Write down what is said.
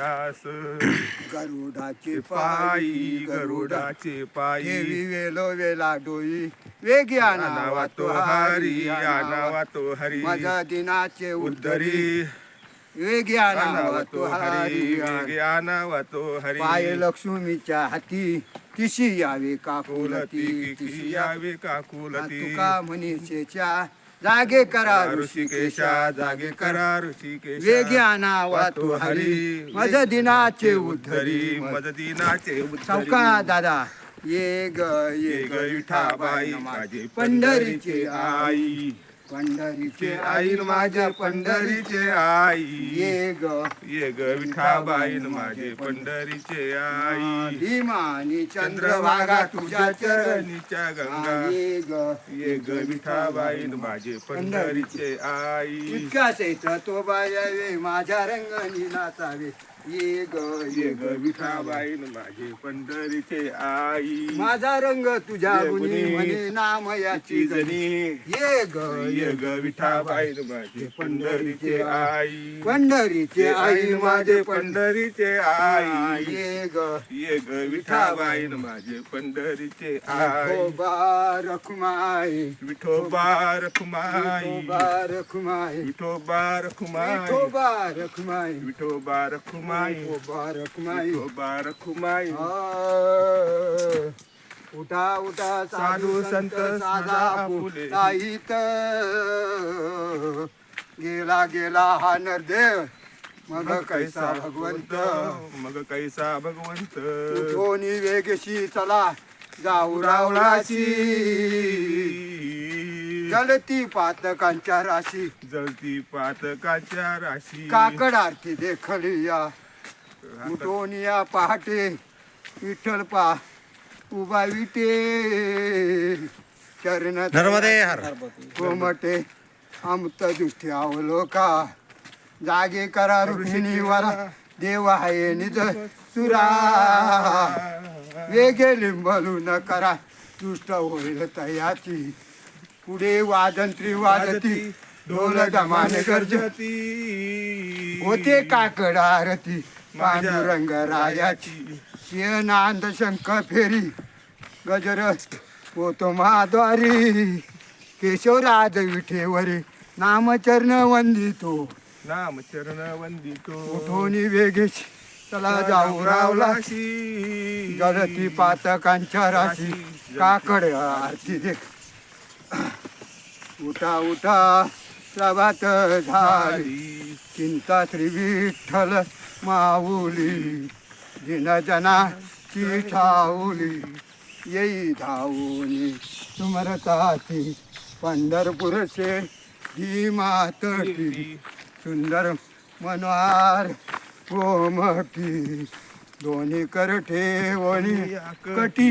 आस गरुडाचे पायी गरुडाचे पायी. वेलो वेला डोई. वेगी आणावा तो हरी आनावा तो हरी. माझ्या दिनाचे उद्धरी. उद्धरी. वेगी आणावा तो हरी हरी. वेगे आनावा तो हरी. पाय लक्ष्मीच्या हाती तिशी यावे काकुलती कुलती तिशी की यावे काकुलती. तुका मनीषेच्या जागे करा ऋषिकेशा जागे करा ऋषिकेशा. वेगी आणावा तो हरी मज दिनाचे उद्धरी मज दिनाचे चौका दादा ये ग ये ग विठाबाई माझे पंढरीचे आई. पंढरीचे आई माझ्या पंढरीचे आई. ये ग. ये ग विठाबाई माझे पंढरीचे आई. भीमानी चंद्रभागा तुझ्या चरणी चरणीच्या गंगा. ये ग. ये ग विठाबाई माझे पंढरीचे आई. इतका चैत्र तो बायावे माझ्या रंगणी नाचावे. ये ग ये ग विठाबाई. माझे पंढरीचे आई. माझा रंग तुझ्या गुणी म्हणे नाम याची चिजनी ये ग ये ग विठाबाई माझे पंढरीचे आई. पंढरीचे आई माझे पंढरी पंढरीचे आई. ये ग ये ग विठाबाई माझे पंढरीचे आई. विठोबा रखुमाई. विठोबा रखुमाई. विठोबा रखुमाई. विठोबा रखुमाई. विठोबा रखुमाई. विठोबा रखुमाई. रखुमाई विठोबा रखुमाई आ, उठा उठा साधू संत साधा फुले. फुलाईत गेला गेला हा नरदेव मग कैसा भगवंत? मग कैसा भगवंत? उठोनी वेगशी चला जाऊ रावळाची। जलती पातकांच्या राशी. जळती पातकाच्या राशी. काकड आरती देखली या. उठोनिया पहाटे विठ्ठल पा उभा विटे चरण नर्मदे हर. कोमटे अमृत दृष्टी अवलोका. जागे करा रुक्मिणी वरा. देव आहे निज सुरा. वेगे लिंबलू न करा. दुष्ट होईल तयाची. पुढे वाजंत्री वाजती ढोल दमान गर्जती. होते काकड आरती पांडुरंग रायाची शेनांद शंख फेरी गजर होतो महाद्वारी केशवराज विठेवरी नामचरण वंदितो. नाम चरण वंदितो. उठोनी वेगेची चला जाऊ रावलाशी. गळती पातकांच्या राशी काकड आरती दे. उठा उठा प्रभात झाली. चिंता श्री विठ्ठल माऊली. दिनजनाची ठाऊली येई धावूनी सुमरताती पंढरपूरचे ही मातटी सुंदर मनोहार कोमटी. दोन्ही कर ठेवणी कटी.